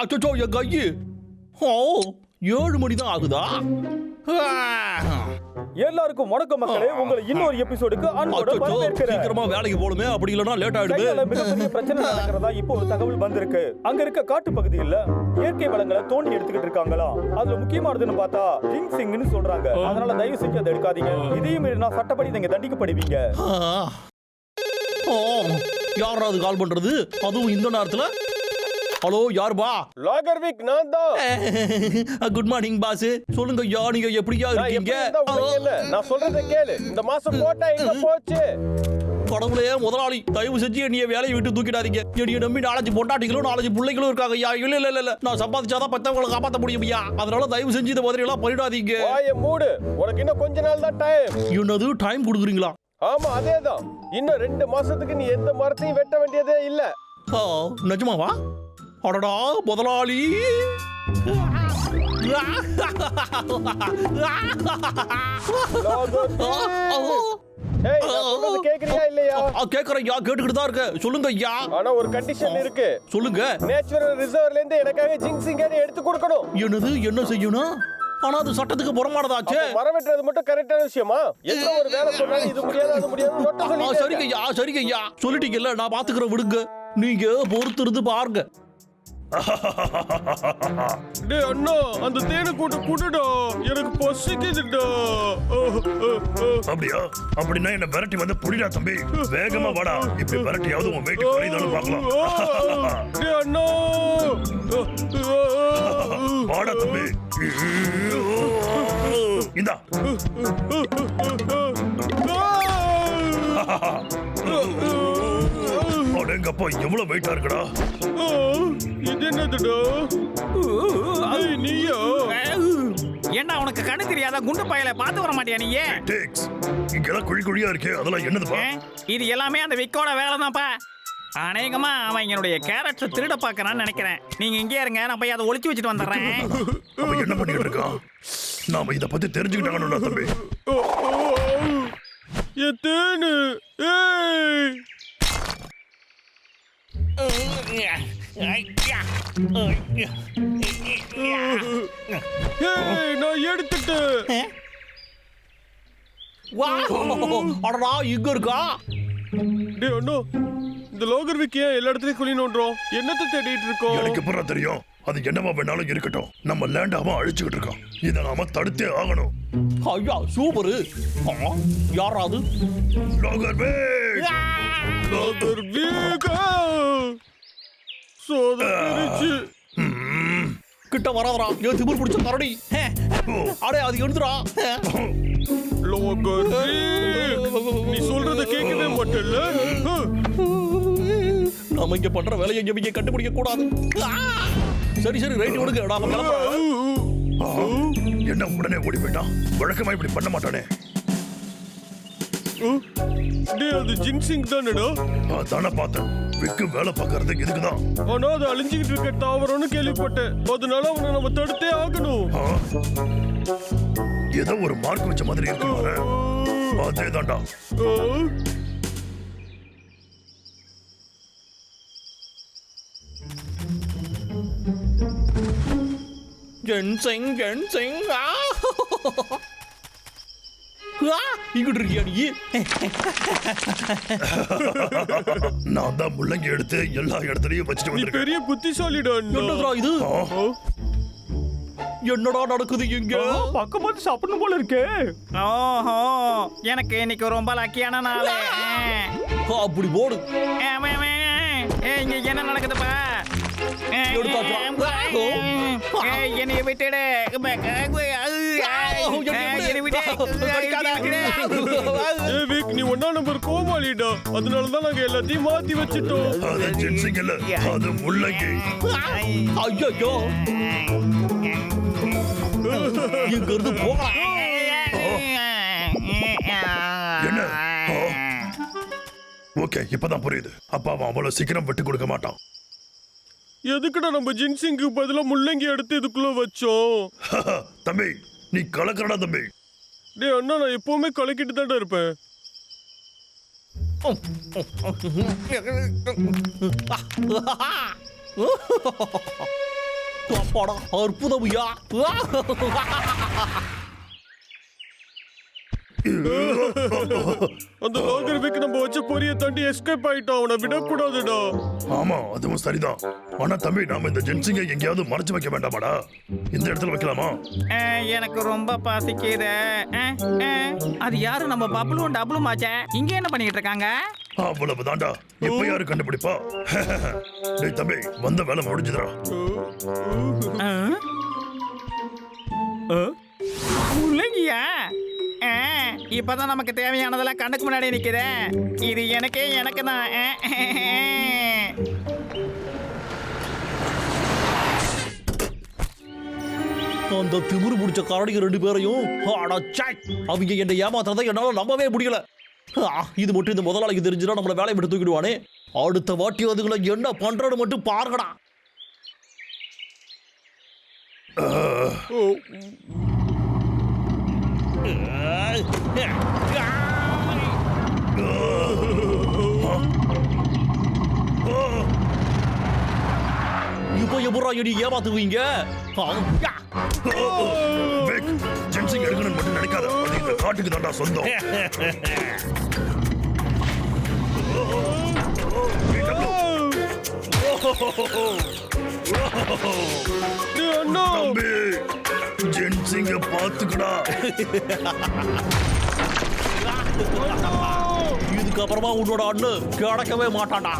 அச்சோ என் கையு ஓ ஏழு மணி தான் ஆகுதா எல்லாருக்கும் வணக்கம் மக்களே. உங்களை இன்னொரு எபிசோடுக்கு அன்போட சீக்கிரமா வேலைக்கு போகணுமே அப்படி இல்லைன்னா லேட் ஆயிடுது மிகப்பெரிய பிரச்சனை நடக்கிறதா இப்போ ஒரு தகவல் வந்திருக்கு. அங்க இருக்க காட்டு பகுதியில் இயற்கை வளங்களை தோண்டி எடுத்துக்கிட்டு இருக்காங்களா? அதுல முக்கியமானதுன்னு பார்த்தா ஜிங் சிங்னு சொல்றாங்க. அதனால தயவு செஞ்சு அதை எடுக்காதீங்க. இதையும் மீறினா சட்டப்படி நீங்க தண்டிக்கப்படுவீங்க. யாராவது கால் பண்றது? அதுவும் இந்த நேரத்துல? ஹலோ யாருபா லாகர்விக் நான் தான். குட் மார்னிங் பாஸ் சொல்லுங்க ஐயா நீங்க எப்படியா இருக்கீங்க? நான் சொல்றத கேளு. இந்த மாசம் போட்டா எங்க போச்சு? கடவுளே முதலாளி தயவு செஞ்சு என்னைய வேலையை விட்டு தூக்கிடாதீங்க. என்னைய நம்பி நாலஞ்சு பொண்டாட்டிகளும் நாலஞ்சு பிள்ளைகளும் இருக்காங்க ஐயா இல்ல இல்ல இல்ல, நான் சம்பாதிச்சாதான் பத்தவங்களை காப்பாத்த முடியும் ஐயா அதனால தயவு செஞ்சு இந்த மாதிரி எல்லாம் பண்ணிடாதீங்க மூடு. உனக்கு இன்னும் கொஞ்ச நாள் தான் டைம் என்னது டைம் கொடுக்குறீங்களா? ஆமா அதேதான். இன்னும் ரெண்டு மாசத்துக்கு நீ எந்த மரத்தையும் வெட்ட வேண்டியதே இல்ல. நிஜமாவா? அடடா முதலாளி. கேக்குறியா கேட்டுக்கிட்டு தான் இருக்க சொல்லுங்க ஐயா ஆனா ஒரு கண்டிஷன் இருக்கு. சொல்லுங்க. நேச்சுரல் ரிசர்வ்ல இருந்து எனக்காக ஜிங்சிங் எடுத்து கொடுக்கணும். என்னது என்ன செய்யணும்? ஆனா அது சட்டத்துக்கு புறமானதாச்சே மரம் வெட்டுறது மட்டும் கரெக்டான விஷயமா? எந்த ஒரு வேலை சொன்னாலும் இது முடியாது அது முடியாது. சரிங்க ஐயா சரிங்க ஐயா சொல்லிட்டீங்கல்ல நான் பாத்துக்கிறேன் விடுங்க. நீங்க பொறுத்து இருந்து பாருங்க. டேய் அண்ணா அந்த தேனை கூட்ட குடுடா. எனக்கு பசிக்குதுடா. அப்படியா? அப்படின்னா என்ன விரட்டி வந்து புடிடா தம்பி. வேகமா வாடா. இப்படி விரட்டியாவது உன் வீட்டுக்கு குறைதாலும் பார்க்கலாம். டேய் அண்ணா. வாடா தம்பி. இந்தா. அடேங்கப்பா எவ்வளவு வெயிட்டா இருக்குடா? இது என்னதுடா? நீயா? என்ன உனக்கு கண்ணு தெரியாத? குண்டு பயல பார்த்து வர மாட்டியா நீ டேக்ஸ் இங்கெல்லாம் குழி குழியா இருக்கே அதெல்லாம் என்னதுப்பா? இது எல்லாமே அந்த விக்கோட வேலை தான்ப்பா அநேகமா அவன் என்னுடைய கேரட்ஸை திருட பார்க்கறான்னு நினைக்கிறேன். நீங்க இங்கே இருங்க நான் போய் அதை ஒளிச்சு வச்சுட்டு வந்துடுறேன். என்ன பண்ணிட்டு இருக்கான் நாம இத பத்தி தெரிஞ்சுக்கிட்டாங்கடா தம்பி. என் தேனு ஏய் நான் எடுத்துட்டேன் அடடா இங்க இருக்கா? டேய் அண்ணா இந்த லோகர் எல்லா இடத்துலயும் குழி நோண்டுறோம்? என்னத்தை தேடிட்டு இருக்கோம்? எனக்கு தெரியும்? அது என்னவா வேணாலும் இருக்கட்டும். நம்ம லேண்ட் அவன் அழிச்சுக்கிட்டு இருக்கான். இதை நாம தடுத்தே ஆகணும். ஐயா சூப்பரு. ஆ, யாராவது? லோகர் வேக்! லோகர் சோதரிச்சு ம். கிட்ட வராதடா ஏன் திமிர் பிடிச்ச கரடி. அடே அது எடுத்துடா. நீ சொல்றத கேட்கவே மாட்டேல்ல? நாம இங்க பண்ற வேலையை இங்க இங்க கண்டுபிடிக்க கூடாது! சரி சரி ரைட் விடுங்க. நாம கிளம்புறோம் என்ன உடனே ஓடி போயிட்டான்? வழக்கமா இப்படி பண்ண மாட்டானே? டேய் அது ஜின்சிங் தானடா. அதானே பார்த்தேன். விக்கு வேலை பார்க்கறதுக்கு இதுக்குதான். ஆனா அது அழிஞ்சுக்கிட்டு இருக்க தாவரம்னு கேள்விப்பட்டேன். அதனால அவனை நம்ம தடுத்தே ஆகணும்? ஏதோ ஒரு மார்க் வச்ச மாதிரி இருக்கணும் அதேதான்டா? ஜென்சிங் ஜென்சிங் ஆ! ஆ, இங்கிட்டு இருக்கியா நீ? நான் தான் முள்ளங்கி எடுத்து எல்லா இடத்துலயும் வச்சுட்டு நீ வந்திருக்கேன். பெரிய புத்திசாலிடா. என்னடா இது? என்னடா நடக்குது இங்க? பக்கம் பார்த்து சாப்பிடணும் போல இருக்கே. ஓஹோ எனக்கு இன்னைக்கு ரொம்ப லக்கியான நாள். அப்படி போடு. இங்க என்ன நடக்குதுப்பா என்னைய விட்டுடு. விக் நீ ஒன்னா நம்பர் கோமாளிடா. அதனால தான் நாங்க எல்லாத்தையும் மாத்தி வச்சிட்டோம். அது ஜென்சிங் இல்ல அது முள்ளங்கி. ஐயோ இங்க இருந்து போகலாம் என்ன. ஓகே இப்பதான் புரியுது. அப்பா அவன் அவ்வளவு சீக்கிரம் விட்டு கொடுக்க மாட்டான். எதுக்குடா நம்ம ஜின்சிங்க்கு பதிலா முள்ளங்கி எடுத்து இதுக்குள்ள வச்சோம்? தம்பி நீ கலக்கறடா தம்பி. டே அண்ணா நான் எப்பவுமே கலக்கிட்டு தான்டா இருப்பேன். அற்புதம் ஐயா. அந்த லாகர் விக் நம்ம வச்ச பொரிய தாண்டி எஸ்கேப் ஆயிட்டான் அவனை விடக்கூடாதுடா. ஆமா அதுவும் சரிதான். ஆனா தம்பி நாம இந்த ஜென்சிங்க எங்கேயாவது மறைச்சு வைக்க வேண்டாமாடா? இந்த இடத்துல வைக்கலாமா? எனக்கு ரொம்ப பசிக்குது. அது யாரு? நம்ம பப்ளும் டபுளும் ஆச்சே. இங்க என்ன பண்ணிட்டு இருக்காங்க? அவ்வளவு தாண்டா இப்ப யாரு கண்டுபிடிப்பா? டேய் தம்பி வந்த வேலை முடிஞ்சுதுடா? முள்ளங்கியா அஹ், இப்பதான் நமக்கு தேவையானதெல்லாம் கண்ணுக்கு முன்னாடி நிக்குதே. இது எனக்கே எனக்கு தான். அந்த திமிரு பிடிச்ச கரடிங்க ரெண்டு பேரையும் அட சை! அவங்க என்னை ஏமாத்துறதை என்னால நம்பவே முடியல. இது மட்டும் இந்த முதலாளிக்கு தெரிஞ்சுனா நம்மள வேலையை விட்டு தூக்கிடுவானே. அடுத்த வாட்டி அதுங்களை என்ன பண்றன்னு மட்டும் பாருங்கடா. ஓ, இப்போ எப்படா என்னை ஏமாத்துவீங்க? ஜென்சிங் எடுக்கணும்னு மட்டும் நினைக்காத. இந்த காட்டுக்கு தாண்டா சொந்தம். தம்பி. ஜென்சிங்க பாத்துக்கடா இதுக்கப்புறமா உன்னோட அண்ணு கிடைக்கவே மாட்டான்டா.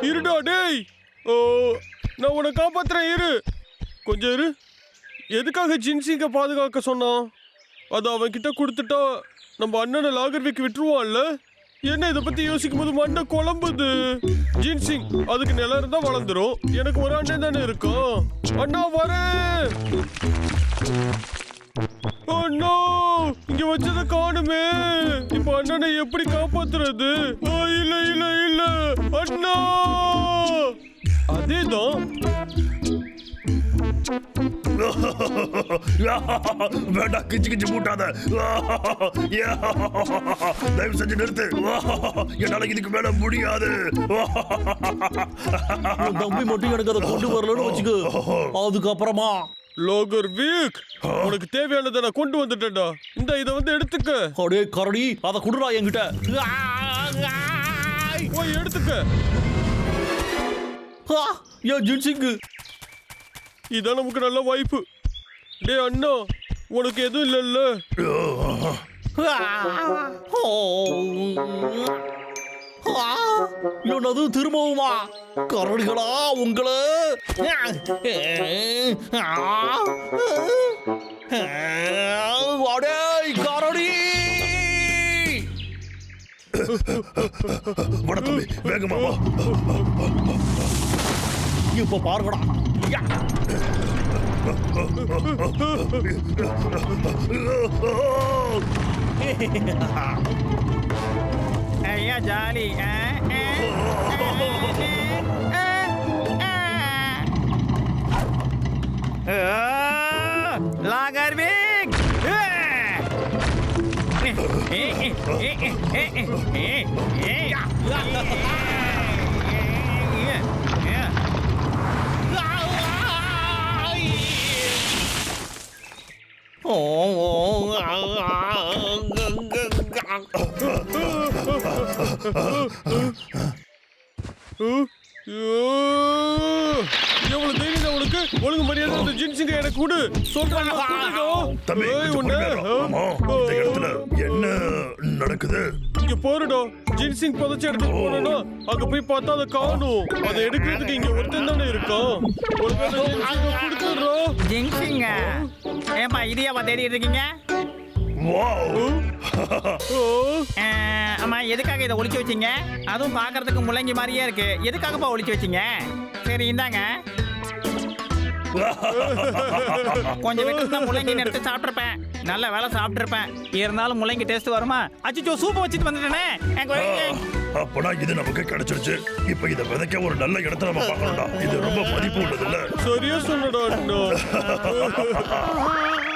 இருடா டேய்! ஓ நான் உன்னை காப்பாத்துறேன் இரு. கொஞ்சம் இரு. எதுக்காக ஜின்சிங்க பாதுகாக்க சொன்னான்? அது அவன் கிட்ட கொடுத்துட்டா நம்ம அண்ணனை லாகர்விக்கு விட்டுருவான்ல? என்ன இதை பத்தி யோசிக்கும் போது மண்டை குழம்புது? ஜின்சிங் அதுக்கு நிலம் இருந்தா வளர்ந்துரும். எனக்கு ஒரு அண்ணன் தானே இருக்கும். அண்ணா வரேன் அண்ணா இங்க வச்சத காணுமே. இப்ப அண்ணனை எப்படி காப்பாத்துறது? இல்ல இல்ல இல்ல. அண்ணா! அதேதான். வேண்டாம் கிச்சு கிச்சு மூட்டாத தயவு செஞ்சு நிறுத்து. என்னால இதுக்கு மேல முடியாது. தம்பி மட்டும் எனக்கு அதை கொண்டு வரலன்னு வச்சுக்க. அதுக்கப்புறமா. லோகர் வீக். உனக்கு தேவையானதை நான் கொண்டு வந்துட்டேன்டா. இந்த இதை வந்து எடுத்துக்க. அடே கரடி அதை கொடுடா என்கிட்ட. போய் எடுத்துக்க. ஆ, ஏன் ஜின்சிங்கு. இதான் நமக்கு நல்ல வாய்ப்பு. டேய் அண்ணா உனக்கு எதுவும் இல்லைல்ல? என்னது திரும்பவுமா? கரடிகளா உங்களை? அடே கரடி! வட தம்பி வேகமா வா. இப்ப பாருங்கடா. யா. ஐயா ஜாலி ஆ, ஆ, ஆ, ஆ, ஆ. ஆ, எவ்வளவு தைரியம் உனக்கு? ஒழுங்கு மரியாதை அந்த ஜின்ஸுங்க எனக்கு கொடு. சொல்றேன் தம்பி என்ன நடக்குது? இங்க போறடா ஜின்சிங் புதைச்ச இடத்துக்கு போனோம்னா அங்க போய் பார்த்தா அதை காணும். அதை எடுக்கிறதுக்கு இங்க ஒருத்தன் தானே இருக்கான். ஒழுங்கா அந்த ஜின்ஸிங்க கொடுத்துடுறோம் ஜிங்ஸிங்க ஏப்பா இதையாவா தேடிட்டு இருக்கீங்க? அம்மா எதுக்காக இதை ஒளிச்சு வச்சீங்க? அதுவும் பார்க்கறதுக்கு முள்ளங்கி மாதிரியே இருக்கு. எதுக்காகப்பா ஒளிச்சு வச்சீங்க? சரி இந்தாங்க. கொஞ்சம் விட்டு தான் முள்ளங்கி எடுத்து சாப்பிட்ருப்பேன் நல்ல வேலை சாப்பிட்ருப்பேன் இருந்தாலும் முள்ளங்கி டேஸ்ட் வருமா? அச்சோ சூப்பை வச்சுட்டு வந்துட்டேனே. அப்பனா இது நமக்கு கிடைச்சிருச்சு. இப்ப இத விதைக்க ஒரு நல்ல இடத்த நம்ம பார்க்கணும்டா. இது ரொம்ப மதிப்பு உள்ளது இல்ல சரியா சொன்னடா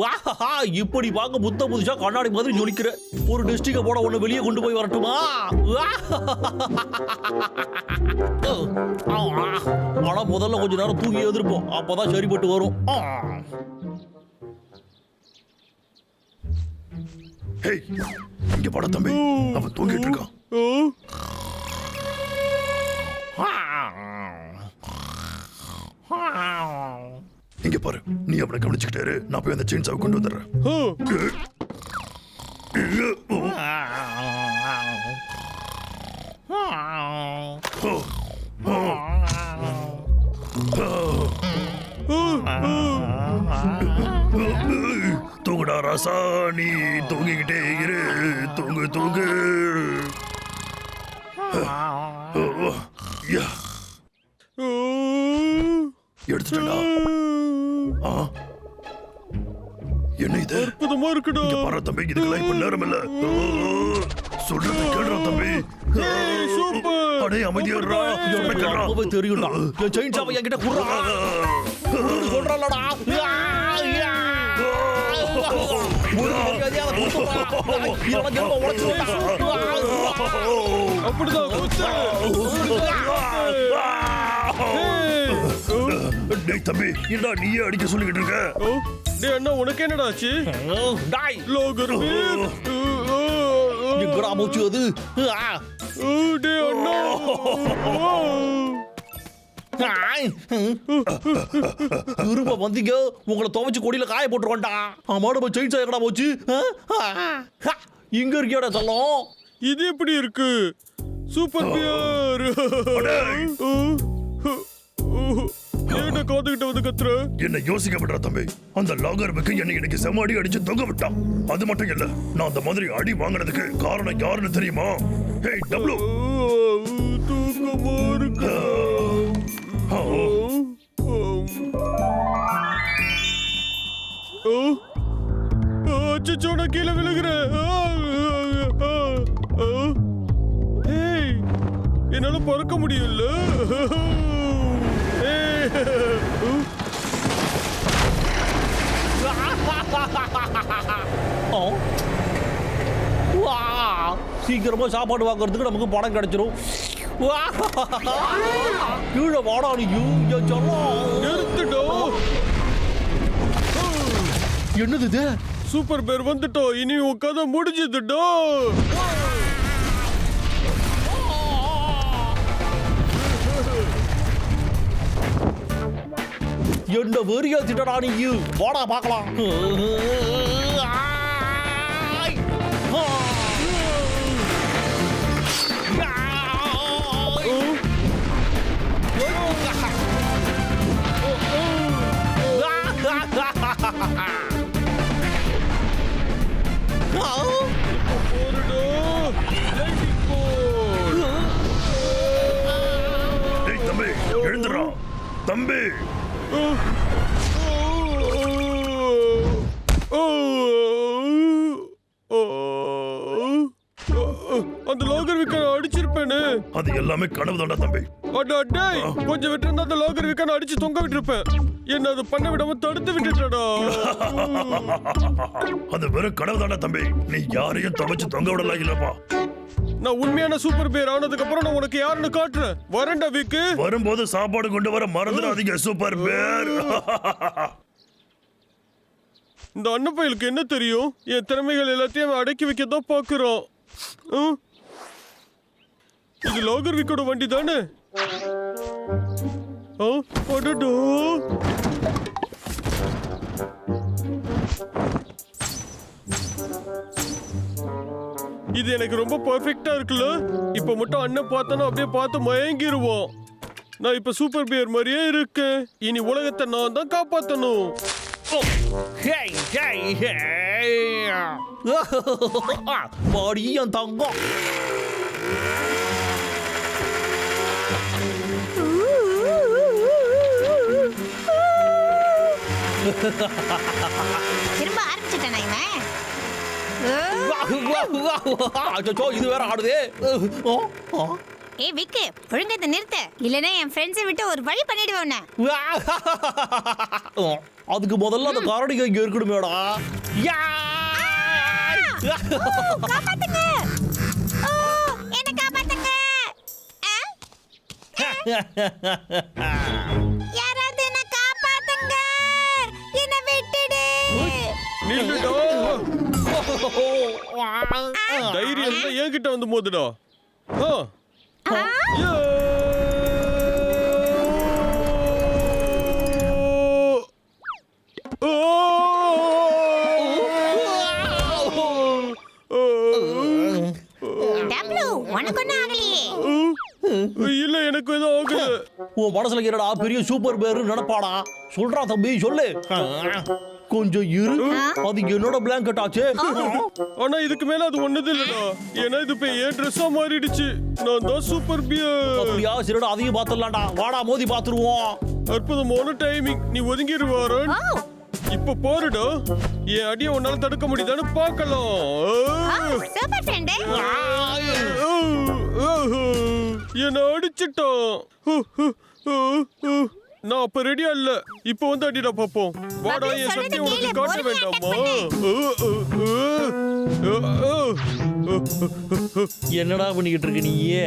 வாஹா, இப்படி பார்க்க புத்த புதுசா கண்ணாடி மாதிரி ஜொலிக்கிற. ஒரு டிஸ்ட்ரிக்ட போட ஒண்ணு வெளியே கொண்டு போய் வரட்டுமா? ஆனா முதல்ல கொஞ்ச நேரம் தூங்கி எதிர்ப்போம் அப்பதான் சரிப்பட்டு வரும். இங்க பட தம்பி. அவன் தூங்கிட்டு இருக்கான். இங்க பாரு நீ அவனை கவனிச்சுக்கிட்டே இரு. நான் போய் அந்த செயின்ஸாவை கொண்டு வந்துடுறேன். தூங்குடா ராசா நீ தூங்கிக்கிட்டே இரு. தூங்கு தூங்கு. எடுத்துட்டா என்ன இது? அற்புதமா இருக்குடா. பாரு தம்பி இதுக்கெல்லாம் இப்ப நேரம் இல்ல. சொல்றது கேடுறா தம்பி. சூப்பர். அடே அமைதியாடுறா அப்பவே தெரியும்டா. செயின் சாவை என்கிட்ட குடுறா. உடைச்சிருவேன்டா. அப்படிதான் குத்து. ஏய். டேய் தம்பி என்னடா நீயே அடிக்க சொல்லிக்கிட்டு இருக்க? டேய் அண்ணா உனக்கு என்னடா ஆச்சு? டாய். லோகர் வீர். எங்கடா மூச்சு அது. டேய் அண்ணா. திரும்ப வந்தீங்க. உங்களை துவைச்சு கொடியில காய போட்டுருவான்டா ஆமா நம்ம செயின் எங்கடா போச்சு. இங்க இருக்கியாடா சொல்லும்? இது எப்படி இருக்கு? Super pier. காத்துக்கிட்ட வந்து கத்துற. என்ன யோசிக்க விடுறா தம்பி. அந்த லாகர்வுக்கு என்னை இன்னைக்கு செம்ம அடிச்சு தொங்க விட்டான் அது மட்டும் இல்ல நான் அந்த மாதிரி அடி வாங்குனதுக்கு காரணம் யாருன்னு தெரியுமா? ஹேய் டப்ளு. தூக்கமா இருக்கு? அச்சோ நான் கீழே விழுகிறேன் என்னால பறக்க முடியல. சீக்கிரமா சாப்பாடு வாங்குறதுக்கு நமக்கு பணம் கிடைச்சிரும். கீழே வாடா நீயும் என் செல்லம். நிறுத்துடா. என்னது சூப்பர் பேர் வந்துட்டோம் இனி உன் கதை முடிஞ்சதுடா. என்ன வெறியா திட்டடா நீ? வாடா பார்க்கலாம். தம்பி எழுந்துடா தம்பி. எல்லாமே கனவு தான்டா தம்பி. டேய் கொஞ்சம் விட்டு அந்த லோகர் விக்கனை அடிச்சு தொங்க விட்டுருப்பேன். என்ன அது பண்ண விடாம தடுத்து விட்டுட்டடா. அது வெறும் கனவு தான்டா தம்பி. நீ யாரையும் துவைச்சு தொங்க விடலாம் இல்லப்பா. நான் உண்மையான சூப்பர் பேர் ஆனதுக்கு அப்புறம் நான் உனக்கு யாருன்னு காட்டுறேன். வரேன்டா விக்கு. வரும்போது சாப்பாடு கொண்டு வர மறந்துடாதீங்க சூப்பர் பேர் இந்த அன்னப்பயலுக்கு என்ன தெரியும்? என் திறமைகள் எல்லாத்தையும் அடக்கி வைக்க தான் பார்க்குறான். ம்? இது லோகர் விக்கோட வண்டி தானே அடடோ. இது எனக்கு ரொம்ப பர்ஃபெக்டா இருக்குல்ல. இப்ப மட்டும் அண்ணன் பார்த்தனா அப்படியே பார்த்து மயங்கிடுவோம் நான் இப்ப சூப்பர் பியர் மாதிரியே இருக்கேன். இனி உலகத்தை நான் தான் காப்பாத்தணும். பாடியும் தங்கம். திரும்ப ஆரம்பிச்சிட்டேனா இவன்? அச்சோ இது வேற ஆடுதே. ஏய் விக்கு ஒழுங்கா இதை நிறுத்த. இல்லைன்னா என் ஃப்ரெண்ட்ஸை விட்டு ஒரு வழி பண்ணிடுவேன் அதுக்கு முதல்ல அந்த கரடிங்க இங்க இருக்கணுமேடா. யா! காப்பாத்துங்க. ஓ என்ன காப்பாத்துங்க. தைரியம் இருந்தா என்கிட்ட வந்து மோதுடா. இல்ல எனக்கு எதுவும் ஆகுது உன் மனசுல என்னடா பெரிய சூப்பர் பேரு நினைப்பாடா சொல்றா தம்பி சொல்லு. கொஞ்சம் இரு. அது என்னோட பிளாங்கெட் ஆச்சு. ஆனா இதுக்கு மேல அது ஒண்ணுது இல்லடா. ஏன்னா இது இப்ப என் ட்ரெஸ்ஸா மாறிடுச்சு. நான் தான் சூப்பர் பியர் அப்படியா? சரிடா அதையும் பார்த்துடலாம்டா. வாடா மோதி பார்த்துருவோம். அற்புதமான டைமிங் நீ ஒதுங்கிடுவாரன் ஓ இப்ப பாருடா. என் அடியை உன்னால தடுக்க முடியுதான்னு பார்க்கலாம். சூப்பர் ஃப்ரெண்டு என்ன ஹு. நான் அப்ப ரெடியா இல்ல. இப்ப வந்து அடிடா பாப்போம். வாடா என் சக்தி உனக்கு காட்ட வேண்டாமா? என்னடா பண்ணிக்கிட்டு இருக்க நீயே?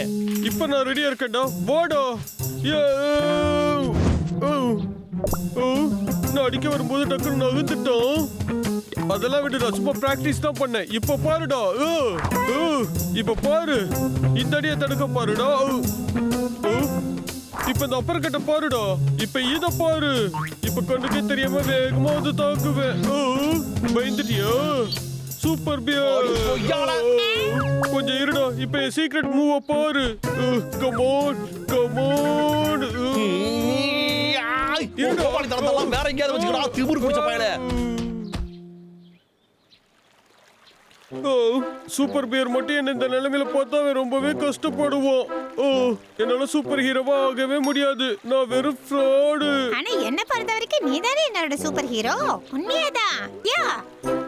இப்ப நான் ரெடியா இருக்கேன்டா. வாடா. நான் அடிக்க வரும்போது டக்குன்னு நகர்ந்துட்டோம் அதெல்லாம் விடுடா சும்மா பிராக்டிஸ் தான் பண்ணேன். இப்ப பாருடா. ஓ, ஓ, இப்ப பாரு. இந்த அடியை தடுக்க பாருடா. இப்ப இந்த அப்பர் கட்ட பாருடா. இப்ப இத பாரு. இப்ப கண்ணுக்கே தெரியாம வேகமா வந்து தாக்குவேன். பயந்துட்டியா? Super bear. கொஞ்சம் இருடா. இப்ப என் சீக்ரெட் மூவ பாரு. கமோன் கமோன் தரத்தெல்லாம் வேற எங்கேயாவது வச்சுக்கடா. திமிரு பிடிச்ச பயல. சூப்பர் பியர் மட்டும் என்ன இந்த நிலைமையில பார்த்தா ரொம்பவே கஷ்டப்படுவோம். ஓ என்னால சூப்பர் ஹீரோவா ஆகவே முடியாது. நான் வெறும் ஃப்ராடு. ஆனா என்ன பொறுத்த வரைக்கும் நீ தானே என்னோட சூப்பர் ஹீரோ? உண்மையாதான். யா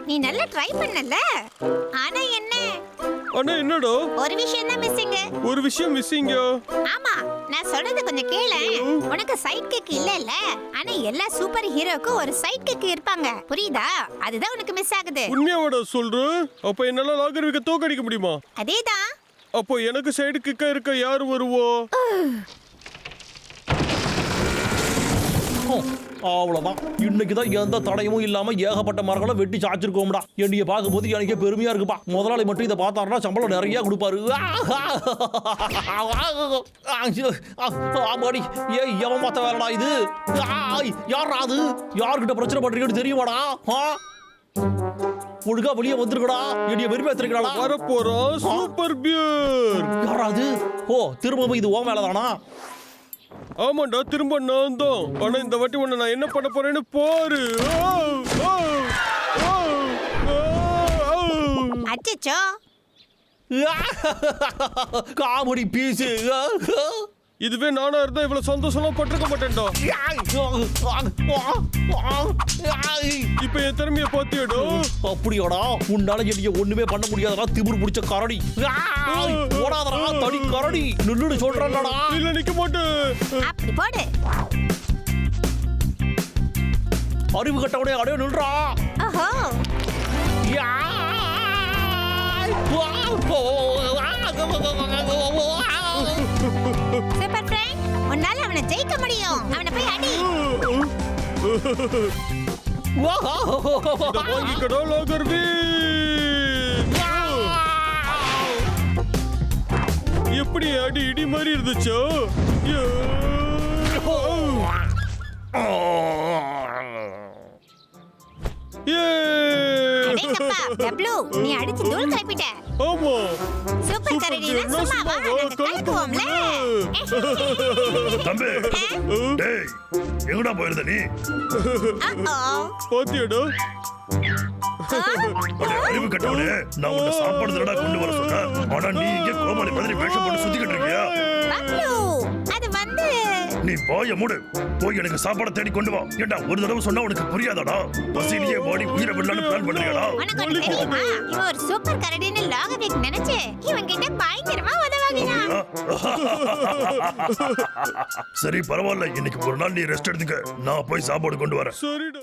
நீ நல்லா ட்ரை பண்ணல. ஆனா என்ன? ஆனா என்னடா? ஒரு விஷயம் தான் மிஸ்ஸிங் ஒரு விஷயம் மிஸ்ஸிங்கா ஆமா நான் சொல்றது கொஞ்சம் கேளு. உனக்கு சைட் கிக் இல்ல இல்ல ஆனா எல்லா சூப்பர் ஹீரோக்கும் ஒரு சைட் கிக் இருப்பாங்க. புரியுதா? அதுதான் உனக்கு மிஸ் ஆகுது. உண்மையாவாடா சொல்ற? அப்ப என்னால லாகர்விக்க தோக்கடிக்க முடியுமா? அதேதான். அப்போ எனக்கு சைடு கிக்கா இருக்க யார் வருவா? அவ்வளோதான் இன்னைக்கு தான் எந்த தடையும் இல்லாமல் ஏகப்பட்ட மரங்களை வெட்டி சாய்ச்சிருக்கோம்டா என்னைய பார்க்கும்போது எனக்கே பெருமையா இருக்குப்பா முதலாளி மட்டும் இதை பார்த்தாருன்னா சம்பளம் நிறைய கொடுப்பாரு ஆமாடி ஏ எவன் பார்த்த வேலைடா இது ஆய், அது யார்கிட்ட பிரச்சனை பண்றீங்கன்னு தெரியுமாடா ஆ? ஒழுங்கா வெளியே வந்துருக்கடா என்னைய வெறுப்பேத்திருக்கடா வரப்போறோம் சூப்பர் பியூர் யாரா அது ஓ திரும்பவும் இது ஓ மேலதானா ஆமாண்டா திரும்ப நான் தான் ஆனா இந்த வாட்டி உன்னை நான் என்ன பண்ண போறேன்னு பாரு. அச்சச்சோ. Comedy piece. இதுவே நானா இருந்தா இவ்வளவு சந்தோஷம்லாம் பட்டிருக்க மாட்டேன்டா. இப்ப என் திறமைய பாத்தியடா அப்படியாடா? உன்னால என்னைய ஒண்ணுமே பண்ண முடியாதடா திமிரு பிடிச்ச கரடி. ஓடாதடா தடி கரடி. நில்லுன்னு சொல்றேன்டா. இல்ல நிக்க மாட்டேன். அறிவு கட்டவனே அடையே நில்றா. ஓஹோ. சூப்பர் ஃப்ரெண்ட் உன்னால அவனை ஜெயிக்க முடியும் அவனை போய் அடி வாங்கிக்கடா லாகர்வி எப்படி அடி இடி மாதிரி இருந்துச்சோ. ஏ. டப்ளு நீ அடிச்சு தூள் கிளப்பிட்ட ஆமா. சூப்பர் கரடினா சும்மாவா? நாங்க கலக்குவோம்ல. தம்பி. டேய் எங்கடா போயிருந்த நீ. பாத்தியாடா? அடே, அறிவு கட்டவனே. நான் உன்னை சாப்பாடு கொண்டு வர சொன்னேன். ஆனா நீ இங்க கோமாளி மாதிரி வேஷம் போட்டு சுத்திக்கிட்டு இருக்கியா? நீ வாய மூடு. போய் எனக்கு சாப்பாடு தேடி கொண்டு வா. ஏண்டா ஒரு தடவை சொன்னா உனக்கு புரியாதாடா? பசியிலேயே வாடி உயிரை விடலான்னு பிளான் பண்றியாடா இவன் ஒரு சூப்பர் கரடின்னு லாகவிக் நினைச்சு இவன் கிட்ட பயங்கரமா உதவாகிறான் சரி பரவாயில்ல. இன்னைக்கு ஒரு நாள் நீ ரெஸ்ட் எடுத்துக்க. நான் போய் சாப்பாடு கொண்டு வரேன். சரிடா.